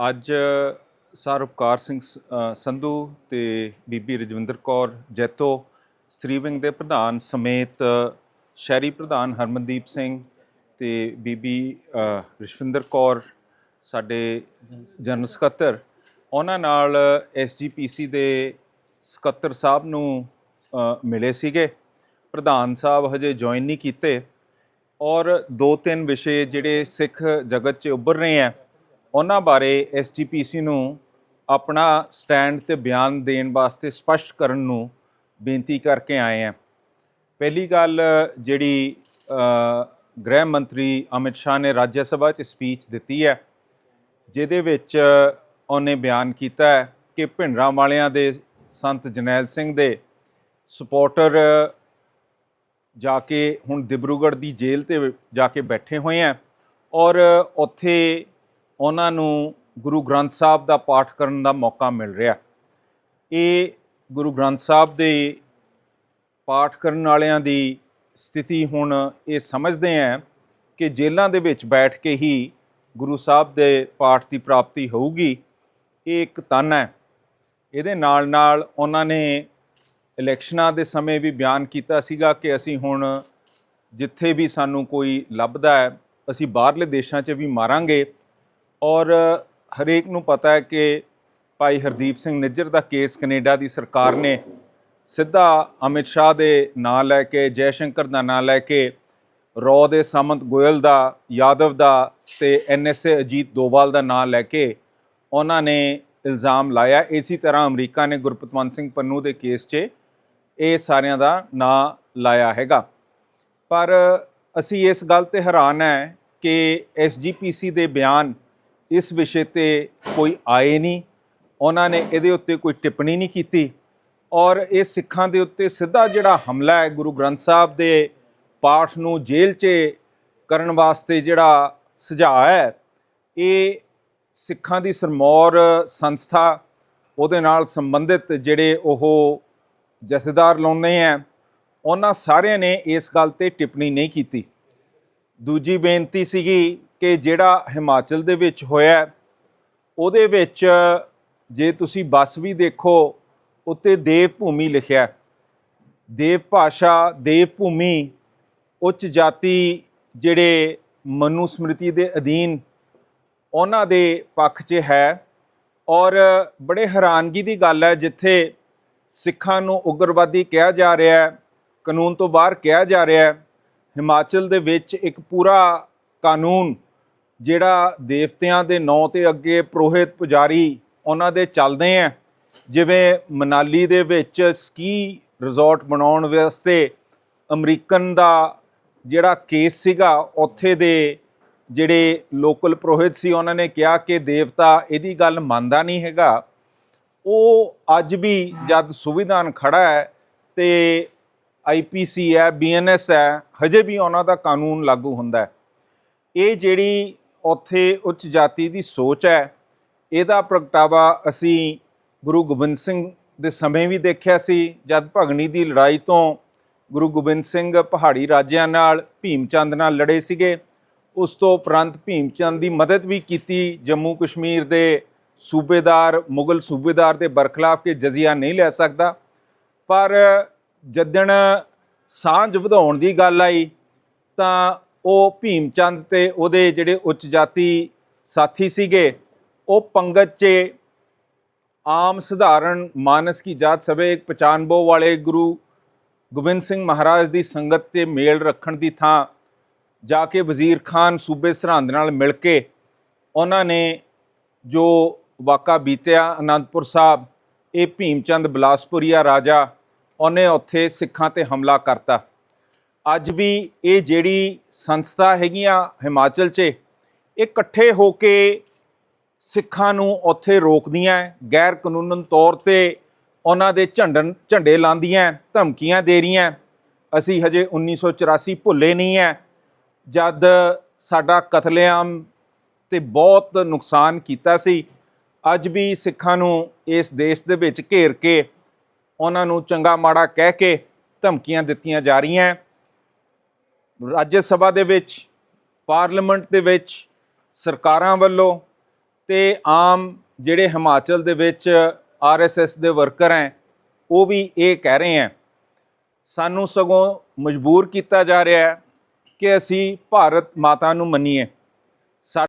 ਅੱਜ ਸਰ ਉਪਕਾਰ ਸਿੰਘ ਸ- ਸੰਧੂ ਤੇ ਬੀਬੀ ਰਜਵਿੰਦਰ ਕੌਰ ਜੈਤੋ ਸ੍ਰੀ ਵਿੰਗ ਦੇ ਪ੍ਰਧਾਨ ਸਮੇਤ ਸ਼ਹਿਰੀ ਪ੍ਰਧਾਨ ਹਰਮਨਦੀਪ ਸਿੰਘ ਤੇ ਬੀਬੀ ਅ, ਰਸ਼ਵਿੰਦਰ ਕੌਰ ਸਾਡੇ ਜਨਰਲ ਸਕੱਤਰ ਉਹਨਾਂ ਨਾਲ ਐਸਜੀਪੀਸੀ ਦੇ ਸਕੱਤਰ ਸਾਹਿਬ ਨੂੰ ਮਿਲੇ ਸੀਗੇ। ਪ੍ਰਧਾਨ ਸਾਹਿਬ ਹਜੇ ਜੁਆਇਨ ਨਹੀਂ ਕੀਤੇ ਔਰ ਦੋ ਤਿੰਨ ਵਿਸ਼ੇ ਜਿਹੜੇ ਸਿੱਖ ਜਗਤ 'ਚ ਉੱਭਰ ਰਹੇ ਆ ਉਹਨਾਂ ਬਾਰੇ ਐਸਜੀਪੀਸੀ ਨੂੰ ਆਪਣਾ ਸਟੈਂਡ ਤੇ ਬਿਆਨ ਦੇਣ ਵਾਸਤੇ ਸਪਸ਼ਟ ਕਰਨ ਨੂੰ ਬੇਨਤੀ ਕਰਕੇ ਆਏ ਆ ਪਹਿਲੀ ਗੱਲ, ਜਿਹੜੀ ਗ੍ਰਹਿ ਮੰਤਰੀ ਅਮਿਤ ਸ਼ਾਹ ਨੇ ਰਾਜ ਸਭਾ 'ਚ ਸਪੀਚ ਦਿੱਤੀ ਹੈ, ਜਿਹਦੇ ਵਿੱਚ ਉਹਨੇ ਬਿਆਨ ਕੀਤਾ ਹੈ ਕਿ ਭਿੰਡਰਾਂ ਵਾਲਿਆਂ ਦੇ ਸੰਤ ਜਨੈਲ ਸਿੰਘ ਦੇ ਸਪੋਰਟਰ ਜਾ ਕੇ ਹੁਣ ਦਿਬਰੂਗੜ੍ਹ ਦੀ ਜੇਲ੍ਹ ਤੇ ਜਾ ਕੇ ਬੈਠੇ ਹੋਏ ਆ ਔਰ ਉੱਥੇ ਉਹਨਾਂ ਨੂੰ ਗੁਰੂ ਗ੍ਰੰਥ ਸਾਹਿਬ ਦਾ ਪਾਠ ਕਰਨ ਦਾ ਮੌਕਾ ਮਿਲ ਰਿਹਾ। ਇਹ ਗੁਰੂ ਗ੍ਰੰਥ ਸਾਹਿਬ ਦੇ ਪਾਠ ਕਰਨ ਵਾਲਿਆਂ ਦੀ ਸਥਿਤੀ ਹੁਣ ਇਹ ਸਮਝਦੇ ਆ ਕਿ ਜੇਲ੍ਹਾਂ ਦੇ ਵਿੱਚ ਬੈਠ ਕੇ ਹੀ ਗੁਰੂ ਸਾਹਿਬ ਦੇ ਪਾਠ ਦੀ ਪ੍ਰਾਪਤੀ ਹੋਊਗੀ। ਇਹ ਇੱਕ ਤਨ ਹੈ। ਇਹਦੇ ਨਾਲ ਨਾਲ ਉਹਨਾਂ ਨੇ ਇਲੈਕਸ਼ਨਾਂ ਦੇ ਸਮੇਂ ਵੀ ਬਿਆਨ ਕੀਤਾ ਸੀਗਾ ਕਿ ਅਸੀਂ ਹੁਣ ਜਿੱਥੇ ਵੀ ਸਾਨੂੰ ਕੋਈ ਲੱਭਦਾ ਹੈ, ਅਸੀਂ ਬਾਹਰਲੇ ਦੇਸ਼ਾਂ 'ਚ ਵੀ ਮਾਰਾਂਗੇ। ਔਰ ਹਰੇਕ ਨੂੰ ਪਤਾ ਹੈ ਕਿ ਭਾਈ ਹਰਦੀਪ ਸਿੰਘ ਨਿੱਜਰ ਦਾ ਕੇਸ ਕੈਨੇਡਾ ਦੀ ਸਰਕਾਰ ਨੇ ਸਿੱਧਾ ਅਮਿਤ ਸ਼ਾਹ ਦੇ ਨਾਂ ਲੈ ਕੇ ਜੈ ਸ਼ੰਕਰ ਦਾ ਨਾਂ ਲੈ ਕੇ, ਰੌ ਦੇ ਸਾਮੰਤ ਗੋਇਲ ਦਾ, ਯਾਦਵ ਦਾ ਤੇ ਐਨਐਸਏ ਅਜੀਤ ਦੋਵਾਲ ਦਾ ਨਾਂ ਲੈ ਕੇ ਉਹਨਾਂ ਨੇ ਇਲਜ਼ਾਮ ਲਾਇਆ। ਇਸੇ ਤਰ੍ਹਾਂ ਅਮਰੀਕਾ ਨੇ ਗੁਰਪਤਵੰਤ ਸਿੰਘ ਪੰਨੂ ਦੇ ਕੇਸ 'ਚ ਇਹ ਸਾਰਿਆਂ ਦਾ ਨਾਂ ਲਾਇਆ ਹੈਗਾ। ਪਰ ਅਸੀਂ ਇਸ ਗੱਲ ਤੇ ਹੈਰਾਨ ਹੈ ਕਿ ਐਸਜੀਪੀਸੀ ਦੇ ਬਿਆਨ ਇਸ ਵਿਸ਼ੇ ਤੇ ਕੋਈ ਆਏ ਨਹੀਂ। ਉਹਨਾਂ ਨੇ ਇਹਦੇ ਉੱਤੇ ਕੋਈ ਟਿੱਪਣੀ ਨਹੀਂ ਕੀਤੀ। ਔਰ ਇਹ ਸਿੱਖਾਂ ਦੇ ਉੱਤੇ ਸਿੱਧਾ ਜਿਹੜਾ ਹਮਲਾ ਹੈ, ਗੁਰੂ ਗ੍ਰੰਥ ਸਾਹਿਬ ਦੇ ਪਾਠ ਨੂੰ ਜੇਲ੍ਹ 'ਚ ਕਰਨ ਵਾਸਤੇ ਜਿਹੜਾ ਸੁਝਾਅ ਹੈ, ਇਹ ਸਿੱਖਾਂ ਦੀ ਸਰਮੌਰ ਸੰਸਥਾ, ਉਹਦੇ ਨਾਲ ਸੰਬੰਧਿਤ ਜਿਹੜੇ ਉਹ ਜਥੇਦਾਰ ਲਾਉਂਦੇ ਆ ਉਹਨਾਂ ਸਾਰਿਆਂ ਨੇ ਇਸ ਗੱਲ ਤੇ ਟਿੱਪਣੀ ਨਹੀਂ ਕੀਤੀ। ਦੂਜੀ ਬੇਨਤੀ ਸੀਗੀ ਕਿ ਜਿਹੜਾ ਹਿਮਾਚਲ ਦੇ ਵਿੱਚ ਹੋਇਆ ਉਹਦੇ ਵਿੱਚ ਜੇ ਤੁਸੀਂ ਬੱਸ ਵੀ ਦੇਖੋ, ਉੱਤੇ ਦੇਵ ਭੂਮੀ ਲਿਖਿਆ ਦੇਵ ਭਾਸ਼ਾ ਦੇਵ ਭੂਮੀ ਉੱਚ ਜਾਤੀ ਜਿਹੜੇ ਮਨੂ ਸਮ੍ਰਿਤੀ ਦੇ ਅਧੀਨ ਉਹਨਾਂ ਦੇ ਪੱਖ 'ਚ ਹੈ ਔਰ ਬੜੇ ਹੈਰਾਨਗੀ ਦੀ ਗੱਲ ਹੈ, ਜਿੱਥੇ ਸਿੱਖਾਂ ਨੂੰ ਉਗਰਵਾਦੀ ਕਿਹਾ ਜਾ ਰਿਹਾ ਹੈ, ਕਾਨੂੰਨ ਤੋਂ ਬਾਹਰ ਕਿਹਾ ਜਾ ਰਿਹਾ ਹੈ, ਹਿਮਾਚਲ ਦੇ ਵਿੱਚ ਇੱਕ ਪੂਰਾ ਕਾਨੂੰਨ ਜਿਹੜਾ ਦੇਵਤਿਆਂ ਦੇ ਨਾਂ ਤੇ ਅੱਗੇ ਪ੍ਰੋਹਿਤ ਪੁਜਾਰੀ ਉਹਨਾਂ ਦੇ ਚੱਲਦੇ ਆ ਜਿਵੇਂ ਮਨਾਲੀ ਦੇ ਵਿੱਚ ਸਕੀ ਰਿਜ਼ੋਰਟ ਬਣਾਉਣ ਵਾਸਤੇ ਅਮਰੀਕਨ ਦਾ ਜਿਹੜਾ ਕੇਸ ਸੀਗਾ, ਉੱਥੇ ਦੇ ਜਿਹੜੇ ਲੋਕਲ ਪ੍ਰੋਹਿਤ ਸੀ, ਉਹਨਾਂ ਨੇ ਕਿਹਾ ਕਿ ਦੇਵਤਾ ਇਹਦੀ ਗੱਲ ਮੰਨਦਾ ਨਹੀਂ ਹੈਗਾ। ਉਹ ਅੱਜ ਵੀ ਜਦ ਸੁਵਿਧਾਨ ਖੜਾ ਹੈ ਤੇ ਆਈਪੀਸੀ ਹੈ ਬੀਐਨਐਸ ਹੈ ਹਜੇ ਵੀ ਉਹਨਾਂ ਦਾ ਕਾਨੂੰਨ ਲਾਗੂ ਹੁੰਦਾ ਹੈ ਇਹ ਜਿਹੜੀ ਉੱਥੇ ਉੱਚ ਜਾਤੀ ਦੀ ਸੋਚ ਹੈ। ਇਹਦਾ ਪ੍ਰਗਟਾਵਾ ਅਸੀਂ ਗੁਰੂ ਗੋਬਿੰਦ ਸਿੰਘ ਦੇ ਸਮੇਂ ਵੀ ਦੇਖਿਆ ਸੀ। ਜਦ ਭਗਣੀ ਦੀ ਲੜਾਈ ਤੋਂ ਗੁਰੂ ਗੋਬਿੰਦ ਸਿੰਘ ਪਹਾੜੀ ਰਾਜਿਆਂ ਨਾਲ ਭੀਮਚੰਦ ਨਾਲ ਲੜੇ ਸੀਗੇ। ਉਸ ਤੋਂ ਉਪਰੰਤ ਭੀਮਚੰਦ ਦੀ ਮਦਦ ਵੀ ਕੀਤੀ। ਜੰਮੂ ਕਸ਼ਮੀਰ ਦੇ ਸੂਬੇਦਾਰ, ਮੁਗਲ ਸੂਬੇਦਾਰ ਦੇ ਬਰਖਲਾਫ ਕੇ ਜਜ਼ੀਆ ਨਹੀਂ ਲੈ ਸਕਦਾ। ਪਰ ਜਦਣ ਸਾਂਝ ਵਧਾਉਣ ਦੀ ਗੱਲ ਆਈ ਤਾਂ ਉਹ ਭੀਮ ਚੰਦ ਤੇ ਉਹਦੇ ਜਿਹੜੇ ਉੱਚ ਜਾਤੀ ਸਾਥੀ ਸੀਗੇ, ਉਹ ਪੰਗਤ 'ਚ ਆਮ ਸਧਾਰਨ ਮਾਨਸ ਕੀ ਜਾਤ ਸਵੇ ਇੱਕ ਪਛਾਨਬੋ ਵਾਲੇ ਗੁਰੂ ਗੋਬਿੰਦ ਸਿੰਘ ਮਹਾਰਾਜ ਦੀ ਸੰਗਤ ਤੇ ਮੇਲ ਰੱਖਣ ਦੀ ਥਾਂ ਜਾ ਕੇ ਵਜ਼ੀਰ ਖਾਨ ਸੂਬੇ ਸਰਹੰਦ ਨਾਲ ਮਿਲ ਕੇ ਉਹਨਾਂ ਨੇ ਜੋ ਵਾਕਾ ਬੀਤਿਆ ਅਨੰਦਪੁਰ ਸਾਹਿਬ, ਇਹ ਭੀਮਚੰਦ ਬਲਾਸਪੁਰੀਆ ਰਾਜਾ, ਉਹਨੇ ਉੱਥੇ ਸਿੱਖਾਂ ਤੇ ਹਮਲਾ ਕਰਤਾ। ਅੱਜ ਵੀ ਇਹ ਜਿਹੜੀ ਸੰਸਥਾ ਹੈਗੀਆਂ ਹਿਮਾਚਲ 'ਚ, ਇਹ ਇਕੱਠੇ ਹੋ ਕੇ ਸਿੱਖਾਂ ਨੂੰ ਉੱਥੇ ਰੋਕਦੀਆਂ ਗੈਰ ਕਾਨੂੰਨ ਤੌਰ ਤੇ ਉਹਨਾਂ ਦੇ ਝੰਡਨ, ਝੰਡੇ ਲਾਉਂਦੀਆਂ ਧਮਕੀਆਂ ਦੇ ਰਹੀਆਂ ਅਸੀਂ ਹਜੇ 1984 ਭੁੱਲੇ ਨਹੀਂ ਹੈ। ਜਦ ਸਾਡਾ ਕਤਲੇਆਮ ਤੇ ਬਹੁਤ ਨੁਕਸਾਨ ਕੀਤਾ ਸੀ, ਅੱਜ ਵੀ ਸਿੱਖਾਂ ਨੂੰ ਇਸ ਦੇਸ਼ ਦੇ ਵਿੱਚ ਘੇਰ ਕੇ ਉਹਨਾਂ ਨੂੰ ਚੰਗਾ ਮਾੜਾ ਕਹਿ ਕੇ ਧਮਕੀਆਂ ਦਿੱਤੀਆਂ ਜਾ ਰਹੀਆਂ ਰਾਜ ਸਭਾ ਦੇ ਵਿੱਚ, ਪਾਰਲੀਮੈਂਟ ਦੇ ਵਿੱਚ, ਸਰਕਾਰਾਂ ਵੱਲੋਂ ਤੇ ਆਮ ਜਿਹੜੇ ਹਿਮਾਚਲ ਦੇ ਵਿੱਚ ਆਰਐਸਐਸ ਦੇ ਵਰਕਰ ਹੈ, ਉਹ ਵੀ ਇਹ ਕਹਿ ਰਹੇ ਹੈ, ਸਾਨੂੰ ਸਗੋਂ ਮਜਬੂਰ ਕੀਤਾ ਜਾ ਰਿਹਾ ਹੈ ਕਿ ਅਸੀਂ ਭਾਰਤ ਮਾਤਾ ਨੂੰ ਮੰਨੀਏ। ਸਾ-